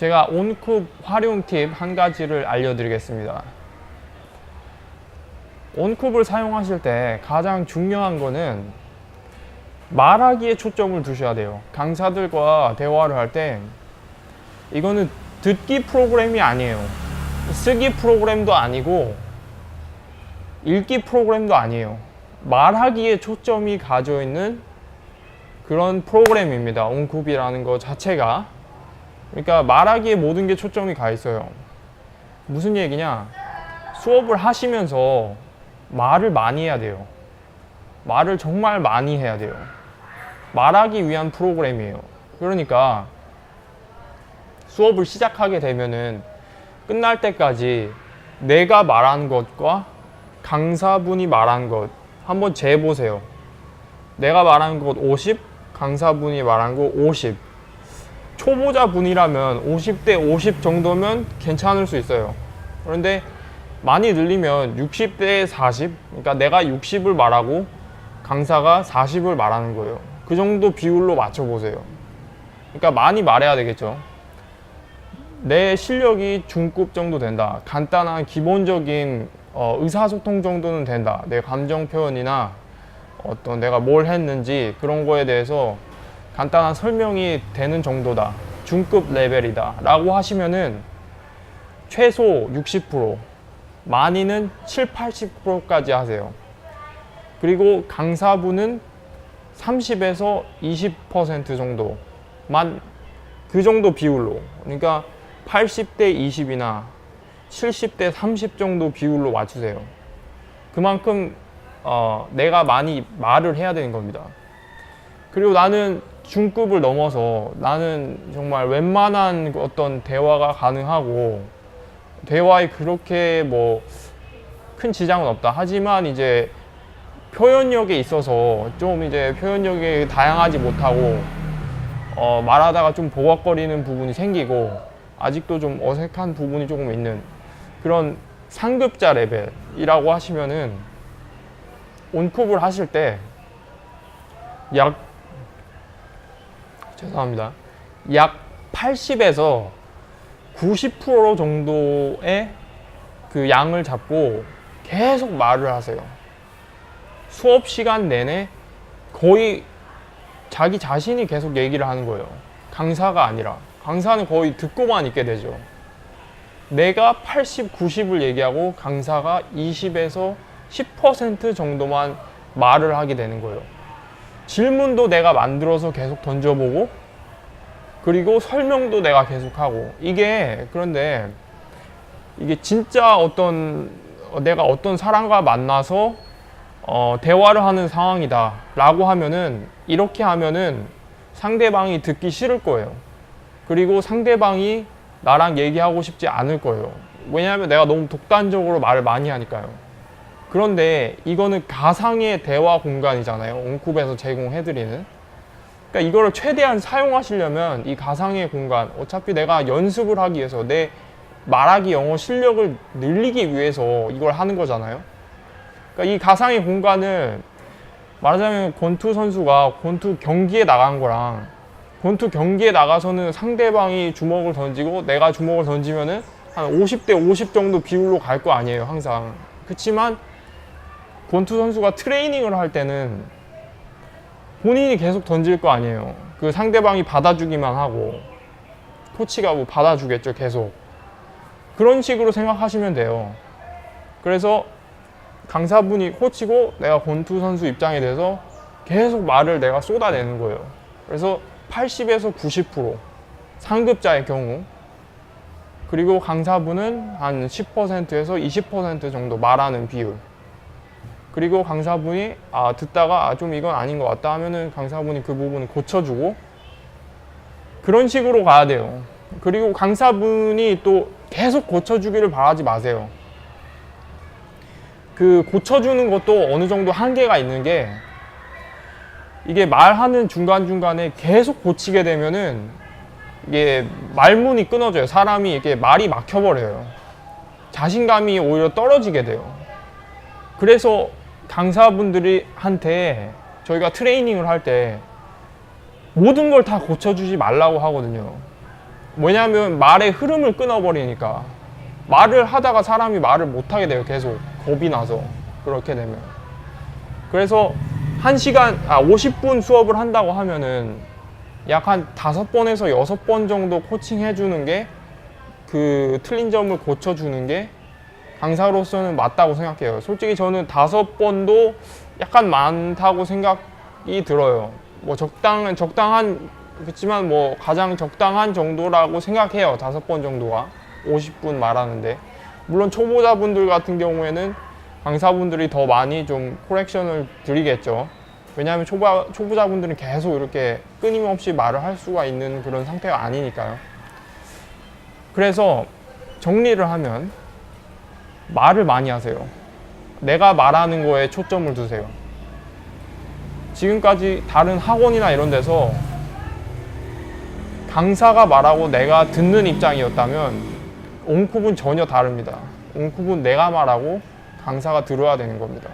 제가 온쿱 활용 팁 한 가지를 알려드리겠습니다. 온쿱을 사용하실 때 가장 중요한 거는 말하기에 초점을 두셔야 돼요. 강사들과 대화를 할 때 이거는 듣기 프로그램이 아니에요. 쓰기 프로그램도 아니고 읽기 프로그램도 아니에요. 말하기에 초점이 가져 있는 그런 프로그램입니다. 온쿱이라는 거 자체가. 그러니까 말하기에 모든 게 초점이 가 있어요. 무슨 얘기냐? 수업을 하시면서 말을 많이 해야 돼요. 말을 정말 많이 해야 돼요. 말하기 위한 프로그램이에요. 그러니까 수업을 시작하게 되면은 끝날 때까지 내가 말한 것과 강사분이 말한 것 한번 재보세요. 내가 말한 것 50, 강사분이 말한 거 50. 초보자 분이라면 50대 50 정도면 괜찮을 수 있어요. 그런데 많이 늘리면 60대 40, 그러니까 내가 60을 말하고 강사가 40을 말하는 거예요. 그 정도 비율로 맞춰보세요. 그러니까 많이 말해야 되겠죠. 내 실력이 중급 정도 된다. 간단한 기본적인 어, 의사소통 정도는 된다. 내 감정 표현이나 어떤 내가 뭘 했는지 그런 거에 대해서 간단한 설명이 되는 정도다. 중급 레벨이다. 라고 하시면은 최소 60%, 많이는 7, 80%까지 하세요. 그리고 강사분은 30에서 20% 정도만 그 정도 비율로 그러니까 80대 20이나 70대 30 정도 비율로 맞추세요. 그만큼 어, 내가 많이 말을 해야 되는 겁니다. 그리고 나는 중급을 넘어서 나는 정말 웬만한 어떤 대화가 가능하고 대화에 그렇게 뭐 큰 지장은 없다. 하지만 이제 표현력에 있어서 좀 이제 표현력이 다양하지 못하고 어, 말하다가 좀 보각거리는 부분이 생기고 아직도 좀 어색한 부분이 조금 있는 그런 상급자 레벨이라고 하시면은 온쿱을 하실 때 약 죄송합니다. 약 80에서 90% 정도의 그 양을 잡고 계속 말을 하세요. 수업 시간 내내 거의 자기 자신이 계속 얘기를 하는 거예요. 강사가 아니라. 강사는 거의 듣고만 있게 되죠. 내가 80, 90을 얘기하고 강사가 20에서 10% 정도만 말을 하게 되는 거예요. 질문도 내가 만들어서 계속 던져보고 그리고 설명도 내가 계속하고. 이게 그런데 이게 진짜 어떤 어, 내가 어떤 사람과 만나서 어, 대화를 하는 상황이다 라고 하면은 이렇게 하면은 상대방이 듣기 싫을 거예요. 그리고 상대방이 나랑 얘기하고 싶지 않을 거예요. 왜냐하면 내가 너무 독단적으로 말을 많이 하니까요 그런데 이거는 가상의 대화 공간이잖아요. 온쿱에서 제공해드리는. 그러니까 이거를 최대한 사용하시려면 이 가상의 공간 어차피 내가 연습을 하기 위해서 내 말하기 영어 실력을 늘리기 위해서 이걸 하는 거잖아요. 그러니까 이 가상의 공간을 말하자면 권투 선수가 권투 경기에 나간 거랑 권투 경기에 나가서는 상대방이 주먹을 던지고 내가 주먹을 던지면은 한 50대 50 정도 비율로 갈 거 아니에요 항상. 그렇지만 권투 선수가 트레이닝을 할 때는 본인이 계속 던질 거 아니에요 그 상대방이 받아주기만 하고 코치가 뭐 받아주겠죠 계속 그런 식으로 생각하시면 돼요 그래서 강사분이 코치고 내가 권투 선수 입장에 대해서 계속 말을 내가 쏟아내는 거예요. 그래서 80에서 90% 상급자의 경우 그리고 강사분은 한 10%에서 20% 정도 말하는 비율. 그리고 강사분이 아 듣다가 아, 좀 이건 아닌 것 같다 하면은 강사분이 그 부분을 고쳐주고 그런 식으로 가야 돼요. 그리고 강사분이 또 계속 고쳐주기를 바라지 마세요. 그 고쳐주는 것도 어느 정도 한계가 있는 게 이게 말하는 중간중간에 계속 고치게 되면은 이게 말문이 끊어져요. 사람이 이렇게 말이 막혀버려요. 자신감이 오히려 떨어지게 돼요. 그래서 강사분들이 한테 저희가 트레이닝을 할 때 모든 걸 다 고쳐주지 말라고 하거든요. 뭐냐면 말의 흐름을 끊어버리니까 말을 하다가 사람이 말을 못하게 돼요. 계속 겁이 나서 그렇게 되면. 그래서 한 시간 아 50분 수업을 한다고 하면은 약 한 다섯 번에서 여섯 번 정도 코칭해 주는 게 그 틀린 점을 고쳐 주는 게 강사로서는 맞다고 생각해요. 솔직히 저는 다섯 번도 약간 많다고 생각이 들어요. 뭐 적당 적당한 그렇지만 뭐 가장 적당한 정도라고 생각해요. 다섯 번 정도가 50분 말하는데 물론 초보자분들 같은 경우에는 강사분들이 더 많이 좀 코렉션을 드리겠죠. 왜냐하면 초보, 초보자분들은 계속 이렇게 끊임없이 말을 할 수가 있는 그런 상태가 아니니까요. 그래서 정리를 하면 말을 많이 하세요. 내가 말하는 거에 초점을 두세요. 지금까지 다른 학원이나 이런 데서 강사가 말하고 내가 듣는 입장이었다면 옹쿱은 전혀 다릅니다. 옹쿱은 내가 말하고 강사가 들어야 되는 겁니다.